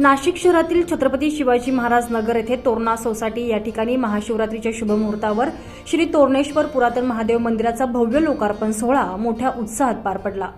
नाशिक शहरातील छत्रपती शिवाजी महाराज नगर येथे तोरणा सोसायटी या ठिकाणी महाशिवरात्रीच्या शुभमुहूर्तावर श्री तोरणेश्वर पुरातन महादेव मंदिराचा भव्य लोकार्पण सोहळा मोठ्या उत्साहात पार पडला.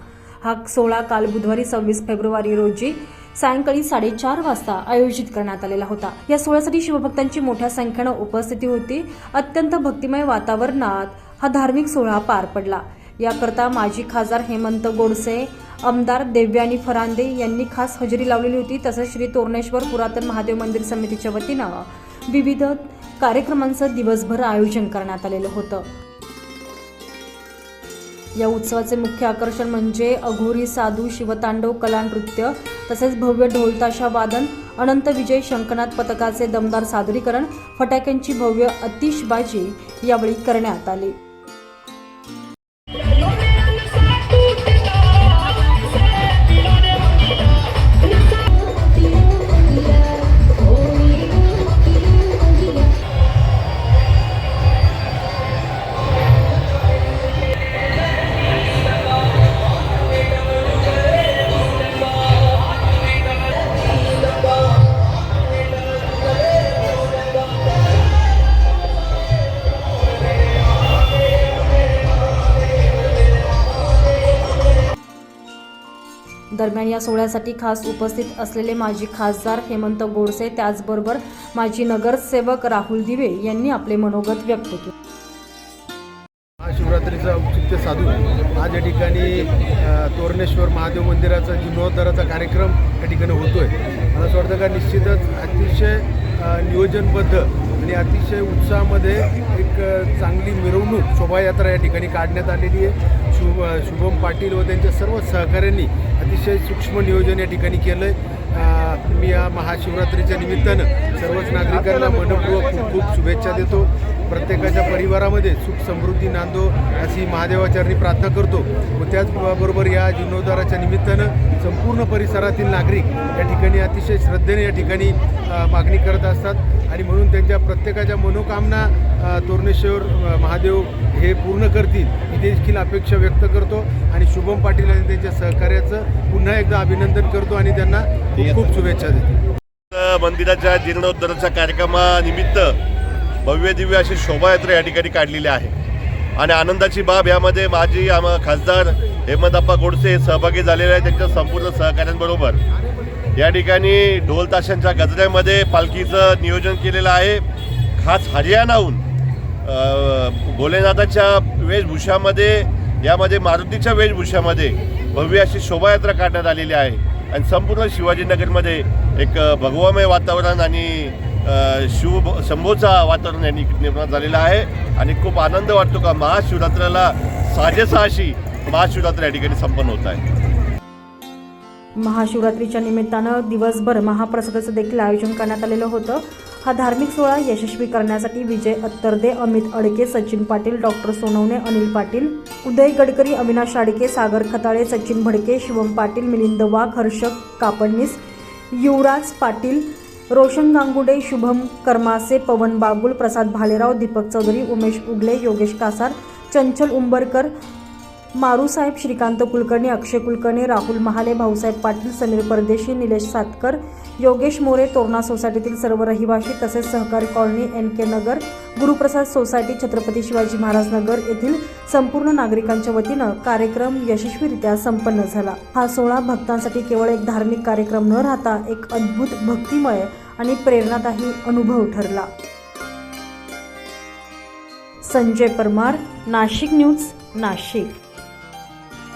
हा सोहळा काल बुधवारी सव्वीस फेब्रुवारी रोजी सायंकाळी साडेचार वाजता आयोजित करण्यात आलेला होता. या सोहळ्यासाठी शिवभक्तांची मोठ्या संख्येनं उपस्थिती होती. अत्यंत भक्तिमय वातावरणात हा धार्मिक सोहळा पार पडला. याकरता माजी खासदार हेमंत गोडसे आमदार देव्यानी फरांदे यांनी खास हजेरी लावलेली होती. तसंच श्री तोरणेश्वर पुरातन महादेव मंदिर समितीच्या वतीनं विविध कार्यक्रमांचं दिवसभर आयोजन करण्यात आलेलं होतं. या उत्सवाचे मुख्य आकर्षण म्हणजे अघोरी साधू शिवतांडव कला नृत्य तसेच भव्य ढोलताशा वादन अनंत विजय शंकनाथ पथकाचे दमदार सादरीकरण फटाक्यांची भव्य अतिशबाजी यावेळी करण्यात आली. दरम्यान या सोहळ्यासाठी खास उपस्थित असलेले माजी खासदार हेमंत गोडसे त्याचबरोबर माजी नगरसेवक राहुल दिवे यांनी आपले मनोगत व्यक्त केले. महाशिवरात्रीचं औचित्य साधून आज या ठिकाणी तोरणेश्वर महादेव मंदिराचा जीर्णोद्धाराचा कार्यक्रम या ठिकाणी होतोय. मला असं वाटतं का निश्चितच अतिशय नियोजनबद्ध आणि अतिशय उत्साहामध्ये एक चांगली मिरवणूक शोभायात्रा या ठिकाणी काढण्यात आलेली आहे. शुभ शुभम पाटील व त्यांच्या सर्व सहकाऱ्यांनी अतिशय सूक्ष्म नियोजन या ठिकाणी केलं आहे मी या महाशिवरात्रीच्या निमित्तानं सर्वच नागरिकांना मनपूर्वक खूप खूप शुभेच्छा देतो. प्रत्येकाच्या परिवारामध्ये सुख समृद्धी नांदो अशी महादेवाचरणी प्रार्थना करतो. व त्याचबरोबर या जीर्णोद्धाराच्या निमित्तानं संपूर्ण परिसरातील नागरिक या ठिकाणी अतिशय श्रद्धेने या ठिकाणी मागणी करत असतात. आणि म्हणून त्यांच्या प्रत्येकाच्या मनोकामना तोरणेश्वर महादेव हे पूर्ण करतील ही देखील अपेक्षा व्यक्त करतो. आणि शुभम पाटील आणि त्यांच्या सहकार्याचं पुन्हा एकदा अभिनंदन करतो आणि त्यांना खूप खूप शुभेच्छा देतो. मंदिराच्या जीर्णोद्धाराच्या कार्यक्रमानिमित्त भव्य दिव्य अशी शोभायात्रा या ठिकाणी काढलेली आहे. आणि आनंदाची बाब यामध्ये माजी आम खासदार हेमंतप्पा गोडसे हे सहभागी झालेले आहेत त्यांच्या संपूर्ण सहकाऱ्यांबरोबर. या ठिकाणी ढोल ताशांच्या गजऱ्यामध्ये पालखीचं नियोजन केलेलं आहे. खास हरियाणाहून भोलेनाथाच्या वेशभूषामध्ये यामध्ये मारुतीच्या वेशभूषामध्ये भव्य अशी शोभायात्रा काढण्यात आलेली आहे. आणि संपूर्ण शिवाजीनगरमध्ये एक भगवामय वातावरण आणि शिव शंभोचा वातावरण यांनी निर्माण झालेलं आहे. आणि खूप आनंद वाटतो का? महाशिवरात्राला साजेसा अशी महाशिवरात्र या ठिकाणी संपन्न होत आहे. महाशिवरात्रीच्या निमित्तानं दिवसभर महाप्रसादाचं देखील आयोजन करण्यात आलेलं होतं. हा धार्मिक सोहळा यशस्वी करण्यासाठी विजय अत्तरदे अमित अडके सचिन पाटील डॉक्टर सोनवणे अनिल पाटील उदय गडकरी अविनाश आडके सागर खताळे सचिन भडके शिवम पाटील मिलिंद वाघ हर्षक कापडनीस युवराज पाटील रोशन गांगुडे शुभम कर्मासे पवन बागुल प्रसाद भालेराव दीपक चौधरी उमेश उगले योगेश कासार चंचल उंबरकर मारूसाहेब श्रीकांत कुलकर्णी अक्षय कुलकर्णी राहुल महाले भाऊसाहेब पाटील समीर परदेशी निलेश सातकर योगेश मोरे तोरणा सोसायटीतील सर्व रहिवासी तसेच सहकारी colony N K Nagar Guruprasad society Chhatrapati Shivaji Maharaj Nagar येथील संपूर्ण नागरिकांच्या वतीनं कार्यक्रम यशस्वीरित्या संपन्न झाला. हा सोहळा भक्तांसाठी केवळ एक धार्मिक कार्यक्रम न राहता एक अद्भुत भक्तिमय आणि प्रेरणादायी अनुभव ठरला. संजय परमार नाशिक न्यूज नाशिक.